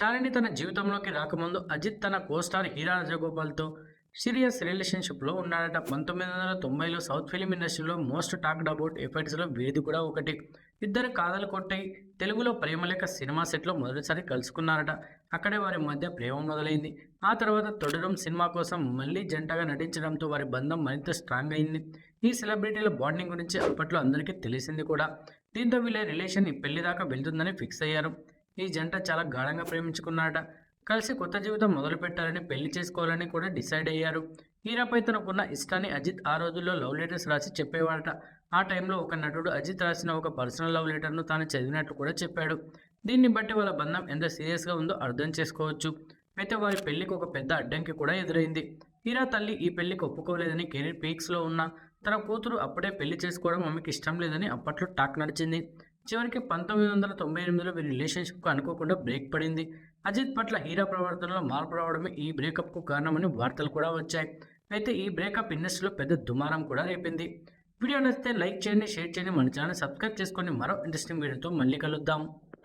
శాలిని తన జీవితంలోకి రాకముందు అజిత్ తన కోస్టార్ హీరా రాజగోపాల్తో సీరియస్ రిలేషన్షిప్లో ఉన్నాడట. పంతొమ్మిది వందల తొంభైలో సౌత్ ఫిలిం ఇండస్ట్రీలో మోస్ట్ టాక్డ్ అబౌట్ ఎఫర్ట్స్లో వీరిది కూడా ఒకటి. ఇద్దరు కాదలు కొట్టాయి తెలుగులో ప్రేమలేఖ సినిమా సెట్లో మొదటిసారి కలుసుకున్నారట. అక్కడే వారి మధ్య ప్రేమ మొదలైంది. ఆ తర్వాత తొడరం సినిమా కోసం మళ్ళీ జంటగా నటించడంతో వారి బంధం మరింత స్ట్రాంగ్ అయింది. ఈ సెలబ్రిటీల బాండింగ్ గురించి అప్పట్లో అందరికీ తెలిసింది కూడా. దీంతో వీళ్ళ రిలేషన్ ఈ పెళ్ళి దాకా వెళ్తుందని ఫిక్స్ అయ్యారు. ఈ జంట చాలా గాఢంగా ప్రేమించుకున్నారట కలిసి కొత్త జీవితం మొదలు పెట్టాలని పెళ్ళి చేసుకోవాలని కూడా డిసైడ్ అయ్యారు. హీరాపై తనకున్న ఇష్టాన్ని అజిత్ ఆ రోజుల్లో లవ్ లెటర్స్ రాసి చెప్పేవాడట. ఆ టైంలో ఒక నటుడు అజిత్ రాసిన ఒక పర్సనల్ లవ్ లెటర్ను తాను చదివినట్లు కూడా చెప్పాడు. దీన్ని బట్టి వాళ్ళ బంధం ఎంత సీరియస్గా ఉందో అర్థం చేసుకోవచ్చు. అయితే వారి పెళ్ళికి ఒక పెద్ద అడ్డంకి కూడా ఎదురైంది. హీరా తల్లి ఈ పెళ్ళికి ఒప్పుకోలేదని కెరీర్ పీక్స్లో ఉన్న తన కూతురు అప్పుడే పెళ్ళి చేసుకోవడం ఆమెకి ఇష్టం లేదని అప్పట్లో టాక్ నడిచింది. చివరికి పంతొమ్మిది వందల తొంభై ఎనిమిదిలో వీరి రిలేషన్షిప్కు అనుకోకుండా బ్రేక్ పడింది. అజిత్ పట్ల హీరో ప్రవర్తనలో మార్పు రావడమే ఈ బ్రేకప్కు కారణమని వార్తలు కూడా వచ్చాయి. అయితే ఈ బ్రేకప్ ఇండస్ట్రీలో పెద్ద దుమారం కూడా రేపింది. వీడియో నచ్చితే లైక్ చేయండి షేర్ చేయండి మన ఛానల్ సబ్స్క్రైబ్ చేసుకొని మరో ఇంట్రెస్టింగ్ వీడియోతో మళ్ళీ కలుద్దాం.